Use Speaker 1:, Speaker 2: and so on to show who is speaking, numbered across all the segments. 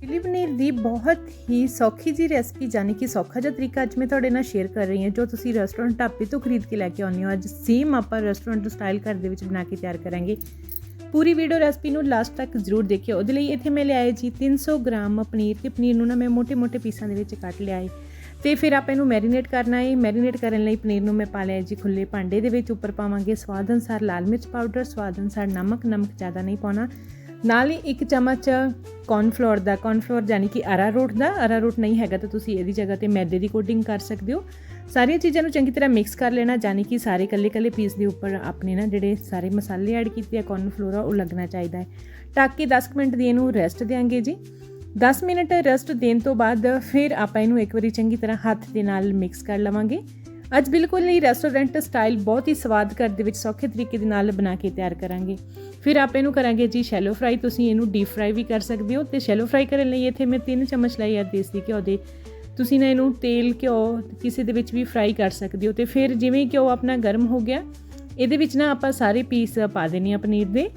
Speaker 1: Chilli paneer ਦੀ ਬਹੁਤ ਹੀ ਸੌਖੀ ਜੀ ਰੈਸਪੀ ਜਾਨੀ ਕਿ ਸੌਖਾ ਜਿਹਾ ਤਰੀਕਾ ਅੱਜ ਮੈਂ ਤੁਹਾਡੇ ਨਾਲ ਸ਼ੇਅਰ ਕਰ ਰਹੀ ਹਾਂ, ਜੋ ਤੁਸੀਂ ਰੈਸਟੋਰੈਂਟ ਢਾਬੇ ਤੋਂ ਖਰੀਦ ਕੇ ਲੈ ਕੇ ਆਉਂਦੇ ਹੋ। ਅੱਜ ਸੇਮ ਆਪਾਂ ਰੈਸਟੋਰੈਂਟ ਸਟਾਈਲ ਘਰ ਦੇ ਵਿੱਚ ਬਣਾ ਕੇ ਤਿਆਰ ਕਰਾਂਗੇ। ਪੂਰੀ ਵੀਡੀਓ ਰੈਸਪੀ ਨੂੰ ਲਾਸਟ ਤੱਕ ਜ਼ਰੂਰ ਦੇਖਿਓ। ਉਹਦੇ ਲਈ ਇੱਥੇ ਮੈਂ ਲਿਆਏ ਜੀ 300 ਗ੍ਰਾਮ ਪਨੀਰ ਤੇ ਪਨੀਰ ਨੂੰ ਨਾ ਮੈਂ ਮੋٹے-ਮੋٹے ਪੀਸਾਂ ਦੇ ਵਿੱਚ ਕੱਟ ਲਿਆ ਹੈ ਤੇ ਫਿਰ ਆਪਾਂ ਇਹਨੂੰ ਮੈਰੀਨੇਟ ਕਰਨਾ ਹੈ ਮੈਰੀਨੇਟ ਕਰਨ ਲਈ ਪਨੀਰ ਨੂੰ ਮੈਂ ਪਾ ਲਿਆ ਜੀ ਖੁੱਲੇ ਭਾਂਡੇ ਦੇ ਵਿੱਚ। ਉੱਪਰ ਪਾਵਾਂਗੇ ਸਵਾਦ ਅਨਸਾਰ ਲਾਲ ਮਿਰਚ ਪਾਊਡਰ ਸਵਾਦ ਅਨਸਾਰ ਨਮਕ ਨਮਕ ਜ਼ਿਆਦਾ ਨਹੀਂ ਪਾਉਣਾ। ਨਾਲ ਹੀ ਇੱਕ ਚਮਚ ਕੌਰਨਫਲੋਰ ਦਾ ਕੌਰਨਫਲੋਰ ਯਾਨੀ ਕਿ ਅਰਾਰੋਟ ਦਾ ਅਰਾਰੋਟ ਨਹੀਂ ਹੈਗਾ ਤਾਂ ਤੁਸੀਂ ਇਹਦੀ ਜਗ੍ਹਾ ਤੇ ਮੈਦੇ ਦੀ ਕੋਟਿੰਗ ਕਰ ਸਕਦੇ ਹੋ। ਸਾਰੀਆਂ ਚੀਜ਼ਾਂ ਨੂੰ ਚੰਗੀ ਤਰ੍ਹਾਂ ਮਿਕਸ ਕਰ ਲੈਣਾ ਯਾਨੀ ਕਿ ਸਾਰੇ ਕੱਲੇ ਕੱਲੇ ਪੀਸ ਦੇ ਉੱਪਰ ਆਪਣੇ ਨਾ ਜਿਹੜੇ ਸਾਰੇ ਮਸਾਲੇ ਐਡ ਕੀਤੇ ਆ ਕੌਰਨਫਲੋਰ ਆ, ਉਹ ਲੱਗਣਾ ਚਾਹੀਦਾ ਹੈ। ਟੱਕ ਕੇ 10 ਮਿੰਟ ਦੀ ਇਹਨੂੰ ਰੈਸਟ ਦੇਾਂਗੇ ਜੀ। 10 ਮਿੰਟ ਰੈਸਟ ਦੇਣ ਤੋਂ ਬਾਅਦ ਫਿਰ ਆਪਾਂ ਇਹਨੂੰ ਇੱਕ ਵਾਰੀ ਚੰਗੀ ਤਰ੍ਹਾਂ ਹੱਥ ਦੇ ਨਾਲ ਮਿਕਸ ਕਰ ਲਵਾਂਗੇ। ਅੱਜ ਬਿਲਕੁਲ ਨਹੀਂ ਰੈਸਟੋਰੈਂਟ ਸਟਾਈਲ ਬਹੁਤ ਹੀ ਸਵਾਦ ਘਰ ਦੇ ਵਿੱਚ ਸੌਖੇ ਤਰੀਕੇ ਦੇ ਨਾਲ ਬਣਾ ਕੇ ਤਿਆਰ ਕਰਾਂਗੇ। ਫਿਰ ਆਪਾਂ ਇਹਨੂੰ ਕਰਾਂਗੇ ਜੀ ਸ਼ੈਲੋ ਫਰਾਈ ਤੁਸੀਂ ਇਹਨੂੰ ਡੀਪ ਫਰਾਈ ਵੀ ਕਰ ਸਕਦੇ ਹੋ ਤੇ ਸ਼ੈਲੋ ਫਰਾਈ ਕਰਨ ਲਈ ਇੱਥੇ ਮੈਂ 3 ਚਮਚ ਲਏ ਆ ਦੇਸੀ ਘਿਓ ਦੇ। ਤੁਸੀਂ ਨਾ ਇਹਨੂੰ ਤੇਲ, ਘਿਓ ਕਿਸੇ ਦੇ ਵਿੱਚ ਵੀ ਫਰਾਈ ਕਰ ਸਕਦੇ ਹੋ ਤੇ ਫਿਰ ਜਿਵੇਂ ਘਿਓ ਆਪਣਾ ਗਰਮ ਹੋ ਗਿਆ, ਇਹਦੇ ਵਿੱਚ ਨਾ ਆਪਾਂ ਸਾਰੇ ਪੀਸ ਪਾ ਦੇਣੇ ਆ ਪਨੀਰ ਦੇ।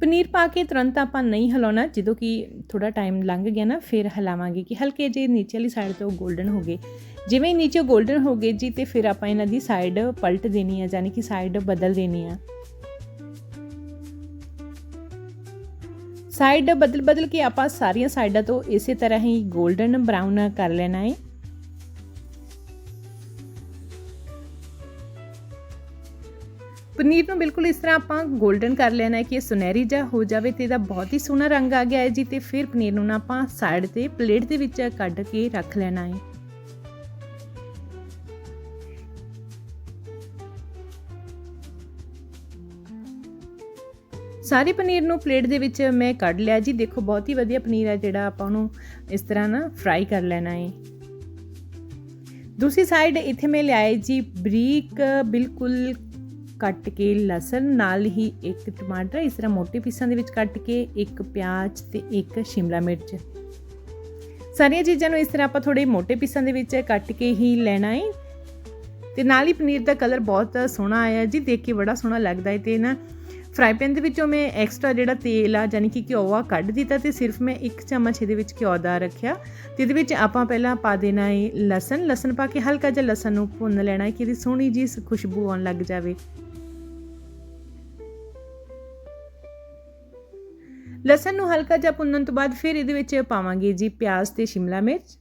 Speaker 1: ਪਨੀਰ ਪਾ ਕੇ ਤੁਰੰਤ ਆਪਾਂ ਨਹੀਂ ਹਲਾਉਣਾ, ਜਦੋਂ ਕਿ ਥੋੜਾ ਟਾਈਮ ਲੰਘ ਗਿਆ ਨਾ, ਫਿਰ ਹਲਾਵਾਂਗੇ ਕਿ ਹਲਕੇ ਜੇ ਨੀਚੇ ਵਾਲੀ ਸਾਈਡ ਤੋਂ ਗੋਲਡਨ ਹੋ ਗਏ। ਜਿਵੇਂ ਨੀਚੇ ਗੋਲਡਨ ਹੋ ਗਏ ਜੀ, ਤੇ ਫਿਰ ਆਪਾਂ ਇਹਨਾਂ ਦੀ ਸਾਈਡ ਪਲਟ ਦੇਣੀ ਆ, ਯਾਨੀ ਕਿ ਸਾਈਡ ਬਦਲ ਦੇਣੀ ਆ। ਸਾਈਡ ਬਦਲ ਬਦਲ ਕੇ ਆਪਾਂ ਸਾਰੀਆਂ ਸਾਈਡਾਂ ਤੋਂ ਇਸੇ ਤਰ੍ਹਾਂ ਹੀ ਗੋਲਡਨ ਬਰਾਊਨ ਕਰ ਲੈਣਾ ਹੈ ਪਨੀਰ ਨੂੰ ਬਿਲਕੁਲ ਇਸ ਤਰ੍ਹਾਂ ਆਪਾਂ 골ਡਨ ਕਰ ਲੈਣਾ ਹੈ ਕਿ ਇਹ ਸੁਨਹਿਰੀ ਜਿਹਾ ਹੋ ਜਾਵੇ ਤੇ ਇਹਦਾ ਬਹੁਤ ਹੀ ਸੋਹਣਾ ਰੰਗ ਆ ਗਿਆ ਹੈ ਜੀ ਤੇ ਫਿਰ ਪਨੀਰ ਨੂੰ ਨਾ ਆਪਾਂ ਸਾਈਡ ਤੇ ਪਲੇਟ ਦੇ ਵਿੱਚ ਕੱਢ ਕੇ ਰੱਖ ਲੈਣਾ ਹੈ। ਸਾਰੇ ਪਨੀਰ ਨੂੰ ਪਲੇਟ ਦੇ ਵਿੱਚ ਮੈਂ ਕੱਢ ਲਿਆ ਜੀ। ਦੇਖੋ, ਬਹੁਤ ਹੀ ਵਧੀਆ ਪਨੀਰ ਹੈ ਜਿਹੜਾ ਆਪਾਂ ਉਹਨੂੰ ਇਸ ਤਰ੍ਹਾਂ ਨਾ ਫਰਾਈ ਕਰ ਲੈਣਾ ਹੈ। ਦੂਸਰੀ ਸਾਈਡ ਇੱਥੇ ਮੈਂ ਲਿਆਏ ਜੀ ਬਰੀਕ, ਬਿਲਕੁਲ ਕੱਟ ਕੇ ਲਸਣ, ਨਾਲ ਹੀ ਇੱਕ ਟਮਾਟਰ, ਇਸ ਤਰ੍ਹਾਂ ਮੋਟੇ ਪੀਸਾਂ ਦੇ ਵਿੱਚ ਕੱਟ ਕੇ ਇੱਕ ਪਿਆਜ਼ ਤੇ ਇੱਕ ਸ਼ਿਮਲਾ ਮਿਰਚ। ਸਾਰੀਆਂ ਚੀਜ਼ਾਂ ਨੂੰ ਇਸ ਤਰ੍ਹਾਂ ਆਪਾਂ ਥੋੜੇ ਮੋਟੇ ਪੀਸਾਂ ਦੇ ਵਿੱਚ ਕੱਟ ਕੇ ਹੀ ਲੈਣਾ ਹੈ ਤੇ ਨਾਲ ਹੀ ਪਨੀਰ ਦਾ ਕਲਰ ਬਹੁਤ ਸੋਹਣਾ ਆਇਆ ਜੀ, ਦੇਖ ਕੇ ਬੜਾ ਸੋਹਣਾ ਲੱਗਦਾ ਹੈ ਤੇ ਨਾ ਫਰਾਈ ਪੈਨ ਦੇ ਵਿੱਚੋਂ ਮੈਂ ਐਕਸਟਰਾ ਜਿਹੜਾ ਤੇਲ ਆ, ਯਾਨੀ ਕਿ ਘਿਓ ਆ, ਕੱਢ ਦਿੱਤਾ ਤੇ ਸਿਰਫ ਮੈਂ ਇੱਕ ਚਮਚ ਇਹਦੇ ਵਿੱਚ ਘਿਓ ਦਾ ਰੱਖਿਆ। ਤੇ ਇਹਦੇ ਵਿੱਚ ਆਪਾਂ ਪਹਿਲਾਂ ਪਾ ਦੇਣਾ ਹੈ ਲਸਣ। ਲਸਣ ਪਾ ਕੇ ਹਲਕਾ ਜਿਹਾ ਲਸਣ ਨੂੰ ਭੁੰਨ ਲੈਣਾ ਹੈ ਕਿ ਇਹਦੀ ਸੋਹਣੀ ਜੀ ਖੁਸ਼ਬੂ ਆਉਣ ਲੱਗ ਜਾਵੇ। ਲਸਣ ਨੂੰ ਹਲਕਾ ਜਿਹਾ ਭੁੰਨਣ ਤੋਂ ਬਾਅਦ ਫਿਰ ਇਹਦੇ ਵਿੱਚ ਪਾਵਾਂਗੇ ਜੀ ਪਿਆਜ਼ ਤੇ ਸ਼ਿਮਲਾ ਮਿਰਚ।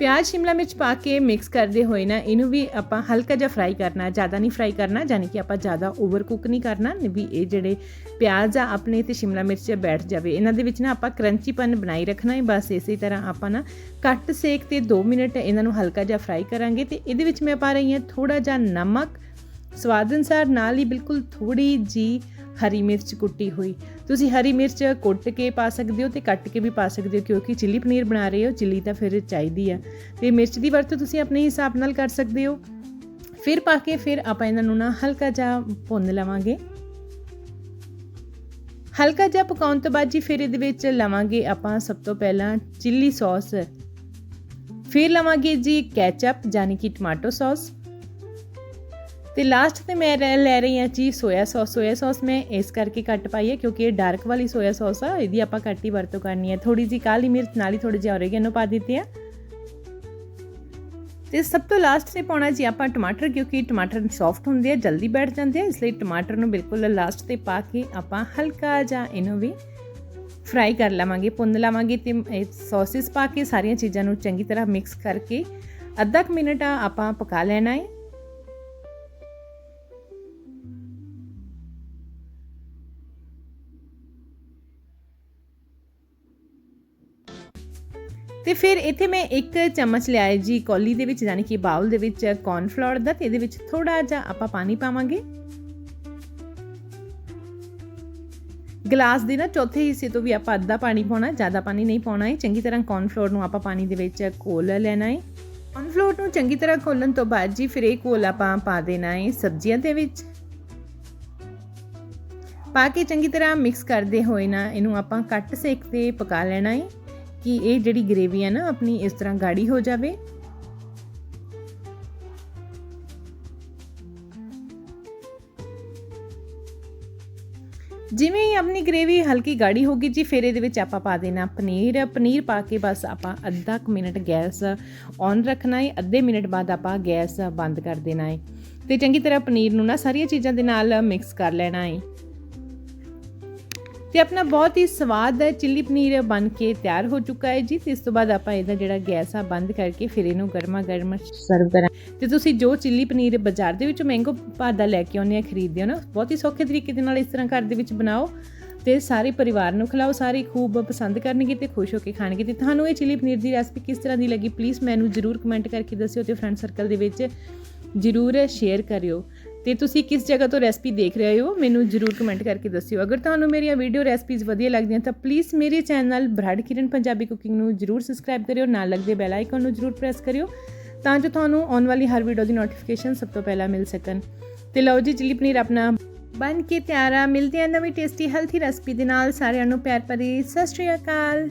Speaker 1: ਪਿਆਜ਼ ਸ਼ਿਮਲਾ ਮਿਰਚ ਪਾ ਕੇ ਮਿਕਸ ਕਰਦੇ ਹੋਏ ਨਾ, ਇਹਨੂੰ ਵੀ ਆਪਾਂ ਹਲਕਾ ਜਿਹਾ ਫਰਾਈ ਕਰਨਾ, ਜ਼ਿਆਦਾ ਨਹੀਂ ਫਰਾਈ ਕਰਨਾ ਯਾਨੀ ਕਿ ਆਪਾਂ ਜ਼ਿਆਦਾ ਓਵਰ ਕੁੱਕ ਨਹੀਂ ਕਰਨਾ ਵੀ ਇਹ ਜਿਹੜੇ ਪਿਆਜ਼ ਆ ਆਪਣੇ ਤੇ ਸ਼ਿਮਲਾ ਮਿਰਚ ਬੈਠ ਜਾਵੇ। ਇਹਨਾਂ ਦੇ ਵਿੱਚ ਨਾ ਆਪਾਂ ਕਰੰਚੀਪਨ ਬਣਾਈ ਰੱਖਣਾ ਹੈ, ਬਸ ਇਸੇ ਤਰ੍ਹਾਂ ਆਪਾਂ ਨਾ ਘੱਟ ਸੇਕ ਤੇ 2 ਮਿੰਟ ਇਹਨਾਂ ਨੂੰ ਹਲਕਾ ਜਿਹਾ ਫਰਾਈ ਕਰਾਂਗੇ ਤੇ ਇਹਦੇ ਵਿੱਚ ਮੈਂ ਪਾ ਰਹੀ ਹਾਂ ਥੋੜਾ ਜਿਹਾ ਨਮਕ ਸਵਾਦ ਅਨੁਸਾਰ ਨਾਲ ਹੀ ਬਿਲਕੁਲ ਥੋੜੀ ਜੀ ਹਰੀ ਮਿਰਚ ਕੁੱਟੀ ਹੋਈ। ਤੁਸੀਂ ਹਰੀ ਮਿਰਚ ਕੁੱਟ ਕੇ ਪਾ ਸਕਦੇ ਹੋ ਤੇ ਕੱਟ ਕੇ ਵੀ ਪਾ ਸਕਦੇ ਹੋ ਕਿਉਂਕਿ ਚਿੱਲੀ ਪਨੀਰ ਬਣਾ ਰਹੇ ਹੋ, ਚਿੱਲੀ ਤਾਂ ਫਿਰ ਚਾਹੀਦੀ ਆ। ਤੇ ਮਿਰਚ ਦੀ ਵਰਤੋਂ ਤੁਸੀਂ ਆਪਣੇ ਹਿਸਾਬ ਨਾਲ ਕਰ ਸਕਦੇ ਹੋ। ਫਿਰ ਪਾ ਕੇ ਫਿਰ ਆਪਾਂ ਇਹਨਾਂ ਨੂੰ ਨਾ ਹਲਕਾ ਜਿਹਾ ਭੁੰਨ ਲਵਾਂਗੇ। ਹਲਕਾ ਜਿਹਾ ਪਕਾਉਣ ਤੋਂ ਬਾਅਦ ਜੀ ਫਿਰ ਇਹਦੇ ਵਿੱਚ ਲਵਾਂਗੇ ਆਪਾਂ ਸਭ ਤੋਂ ਪਹਿਲਾਂ ਚਿੱਲੀ ਸੌਸ। ਫਿਰ ਲਵਾਂਗੇ ਜੀ ਕੈਚਅਪ ਯਾਨੀ ਕਿ ਟਮਾਟੋ ਸੌਸ। ਤੇ ਲਾਸਟ ਤੇ ਮੈਂ ਲੈ ਰਹੀ ਹਾਂ ਜੀ ਸੋਇਆ ਸੌਸ ਸੋਇਆ ਸੌਸ ਮੈਂ ਇਸ ਕਰਕੇ ਘੱਟ ਪਾਈ ਹੈ ਕਿਉਂਕਿ ਇਹ ਡਾਰਕ ਵਾਲੀ ਸੋਇਆ ਸੌਸ ਆ, ਇਹਦੀ ਆਪਾਂ ਘੱਟ ਹੀ ਵਰਤੋਂ ਕਰਨੀ ਹੈ। ਥੋੜੀ ਜੀ ਕਾਲੀ ਮਿਰਚ ਨਾਲ ਹੀ ਥੋੜੀ ਜਿਹੀ ਔਰੇਗੈਨੋ ਪਾ ਦਿੱਤੀ ਆ। ਤੇ ਸਭ ਤੋਂ ਲਾਸਟ ਤੇ ਪਾਉਣਾ ਜੀ ਆਪਾਂ ਟਮਾਟਰ, ਕਿਉਂਕਿ ਟਮਾਟਰ ਸੌਫਟ ਹੁੰਦੇ ਆ, ਜਲਦੀ ਬੈਠ ਜਾਂਦੇ ਆ, ਇਸ ਲਈ ਟਮਾਟਰ ਨੂੰ ਬਿਲਕੁਲ ਲਾਸਟ ਤੇ ਪਾ ਕੇ ਆਪਾਂ ਹਲਕਾ ਜਿਹਾ ਇਹਨੂੰ ਵੀ ਫਰਾਈ ਕਰ ਲਵਾਂਗੇ, ਭੁੰਨ ਲਵਾਂਗੇ ਤੇ ਇਹ ਸੌਸਿਸ ਪਾ ਕੇ ਸਾਰੀਆਂ ਚੀਜ਼ਾਂ ਨੂੰ ਚੰਗੀ ਤਰ੍ਹਾਂ ਮਿਕਸ ਕਰਕੇ ਅੱਧਾ ਕੁ ਮਿੰਟ ਆਪਾਂ ਪਕਾ ਲੈਣਾ ਹੈ। ਤੇ ਫਿਰ ਇੱਥੇ ਮੈਂ ਇੱਕ ਚਮਚ ਲਿਆਏ ਜੀ ਕੌਲੀ ਦੇ ਵਿੱਚ, ਯਾਨੀ ਕਿ ਬਾਉਲ ਦੇ ਵਿੱਚ ਕੌਰਨਫਲੋਰ ਦਾ, ਤੇ ਇਹਦੇ ਵਿੱਚ ਥੋੜਾ ਜਿਹਾ ਆਪਾਂ ਪਾਣੀ ਪਾਵਾਂਗੇ। ਗਲਾਸ ਦੇ ਨਾ ਚੌਥੇ ਹਿੱਸੇ ਤੋਂ ਵੀ ਆਪਾਂ ਅੱਧਾ ਪਾਣੀ ਪਾਉਣਾ, ਜ਼ਿਆਦਾ ਪਾਣੀ ਨਹੀਂ ਪਾਉਣਾ ਹੈ। ਚੰਗੀ ਤਰ੍ਹਾਂ ਕੌਰਨਫਲੋਰ ਨੂੰ ਆਪਾਂ ਪਾਣੀ ਦੇ ਵਿੱਚ ਘੋਲ ਲੈਣਾ ਹੈ। ਕੌਰਨਫਲੋਰ ਨੂੰ ਚੰਗੀ ਤਰ੍ਹਾਂ ਘੋਲਣ ਤੋਂ ਬਾਅਦ ਜੀ ਫਿਰ ਇਹ ਘੋਲ ਆਪਾਂ ਪਾ ਦੇਣਾ ਹੈ ਸਬਜ਼ੀਆਂ ਦੇ ਵਿੱਚ। ਪਾ ਕੇ ਚੰਗੀ ਤਰ੍ਹਾਂ ਮਿਕਸ ਕਰਦੇ ਹੋਏ ਨਾ, ਇਹਨੂੰ ਆਪਾਂ ਕੱਟ ਸੇਕ ਤੇ ਪਕਾ ਲੈਣਾ ਹੈ। ਕਿ ਇਹ ਜਿਹੜੀ ਗ੍ਰੇਵੀ ਹੈ ਨਾ, ਆਪਣੀ ਇਸ ਤਰ੍ਹਾਂ ਗਾੜੀ ਹੋ ਜਾਵੇ। ਜਿਵੇਂ ਹੀ ਆਪਣੀ ਗ੍ਰੇਵੀ ਹਲਕੀ ਗਾੜੀ ਹੋ ਗਈ ਜੀ, ਫਿਰ ਇਹਦੇ ਵਿੱਚ ਆਪਾਂ ਪਾ ਦੇਣਾ ਪਨੀਰ। ਪਨੀਰ ਪਾ ਕੇ ਬਸ ਆਪਾਂ ਅੱਧਾ ਕੁ ਮਿੰਟ ਗੈਸ ਔਨ ਰੱਖਣਾ ਹੈ ਅੱਧੇ ਮਿੰਟ ਬਾਅਦ ਆਪਾਂ ਗੈਸ ਬੰਦ ਕਰ ਦੇਣਾ ਹੈ ਤੇ ਚੰਗੀ ਤਰ੍ਹਾਂ ਪਨੀਰ ਨੂੰ ਨਾ ਸਾਰੀਆਂ ਚੀਜ਼ਾਂ ਦੇ ਨਾਲ ਮਿਕਸ ਕਰ ਲੈਣਾ ਹੈ ਤੇ ਆਪਣਾ ਬਹੁਤ ਹੀ ਸਵਾਦ ਚਿੱਲੀ ਪਨੀਰ ਬਣ ਕੇ ਤਿਆਰ ਹੋ ਚੁੱਕਾ ਹੈ ਜੀ। ਤੇ ਇਸ ਤੋਂ ਬਾਅਦ ਆਪਾਂ ਇਹਦਾ ਜਿਹੜਾ ਗੈਸ ਆ ਬੰਦ ਕਰਕੇ ਫਿਰ ਇਹਨੂੰ ਗਰਮਾ ਗਰਮ ਸਰਵ ਕਰਾਂ ਤੇ ਤੁਸੀਂ ਜੋ ਚਿੱਲੀ ਪਨੀਰ ਬਾਜ਼ਾਰ ਦੇ ਵਿੱਚੋਂ ਮਹਿੰਗੋ ਭਾਅ ਦਾ ਲੈ ਕੇ ਆਉਂਦੇ ਆ, ਖਰੀਦਦੇ ਹੋ ਨਾ, ਬਹੁਤ ਹੀ ਸੌਖੇ ਤਰੀਕੇ ਦੇ ਨਾਲ ਇਸ ਤਰ੍ਹਾਂ ਘਰ ਦੇ ਵਿੱਚ ਬਣਾਓ। ਤੇ ਸਾਰੇ ਪਰਿਵਾਰ ਨੂੰ ਖਿਲਾਓ, ਸਾਰੇ ਖੂਬ ਪਸੰਦ ਕਰਨਗੇ ਤੇ ਖੁਸ਼ ਹੋ ਕੇ ਖਾਣਗੇ। ਤੇ ਤੁਹਾਨੂੰ ਇਹ ਚਿੱਲੀ ਪਨੀਰ ਦੀ ਰੈਸਪੀ ਕਿਸ ਤਰ੍ਹਾਂ ਦੀ ਲੱਗੀ ਪਲੀਜ਼ ਮੈਨੂੰ ਜਰੂਰ ਕਮੈਂਟ ਕਰਕੇ ਦੱਸਿਓ ਤੇ ਫਰੈਂਡ ਸਰਕਲ ਦੇ ਵਿੱਚ ਜਰੂਰ ਸ਼ੇਅਰ ਕਰਿਓ। ਤੇ ਤੁਸੀਂ ਕਿਸ ਜਗ੍ਹਾ ਤੋਂ ਰੈਸਪੀ ਦੇਖ ਰਹੇ ਹੋ, ਮੈਨੂੰ ਜਰੂਰ ਕਮੈਂਟ ਕਰਕੇ ਦੱਸਿਓ। ਅਗਰ ਤੁਹਾਨੂੰ ਮੇਰੀਆਂ ਵੀਡੀਓ ਰੈਸਪੀਜ਼ ਵਧੀਆ ਲੱਗਦੀਆਂ, ਤਾਂ ਪਲੀਜ਼ ਮੇਰੇ ਚੈਨਲ ਬ੍ਰਡ ਕਿਰਨ ਪੰਜਾਬੀ ਕੁਕਿੰਗ ਨੂੰ ਜਰੂਰ ਸਬਸਕ੍ਰਾਈਬ ਕਰਿਓ, ਨਾਲ ਲੱਗਦੇ ਬੈਲ ਆਈਕਨ ਨੂੰ ਜਰੂਰ ਪ੍ਰੈਸ ਕਰਿਓ, ਤਾਂ ਜੋ ਤੁਹਾਨੂੰ ਆਉਣ ਵਾਲੀ ਹਰ ਵੀਡੀਓ ਦੀ ਨੋਟੀਫਿਕੇਸ਼ਨ ਸਭ ਤੋਂ ਪਹਿਲਾਂ ਮਿਲ ਸਕਣ। ਤੇ ਲਓ ਜੀ ਚਿੱਲੀ ਪਨੀਰ ਆਪਣਾ ਬਣ ਕੇ ਤਿਆਰ ਆ। ਮਿਲਦੇ ਆ ਨਵੀਂ ਟੇਸਟੀ ਹੈਲਥੀ ਰੈਸਪੀ ਦੇ ਨਾਲ। ਸਾਰਿਆਂ ਨੂੰ ਪਿਆਰ ਭਰੀ, ਸਤਿ ਸ਼੍ਰੀ ਅਕਾਲ।